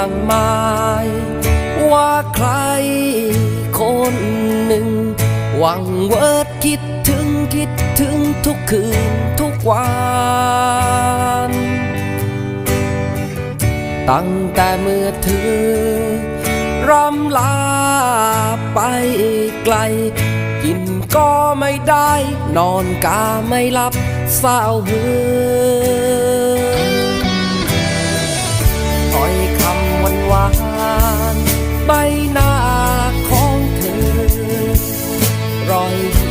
ากมาย ว่าใครคนหนึ่ง หวังเวิร์ดคิดถึงคิดถึงทุกคืนทุกวันตั้งแต่เมื่อเธอร่ำลาไปไกล กินก็ไม่ได้ นอนกาไม่หลับเศร้าเหือ หน้าของเธอรอย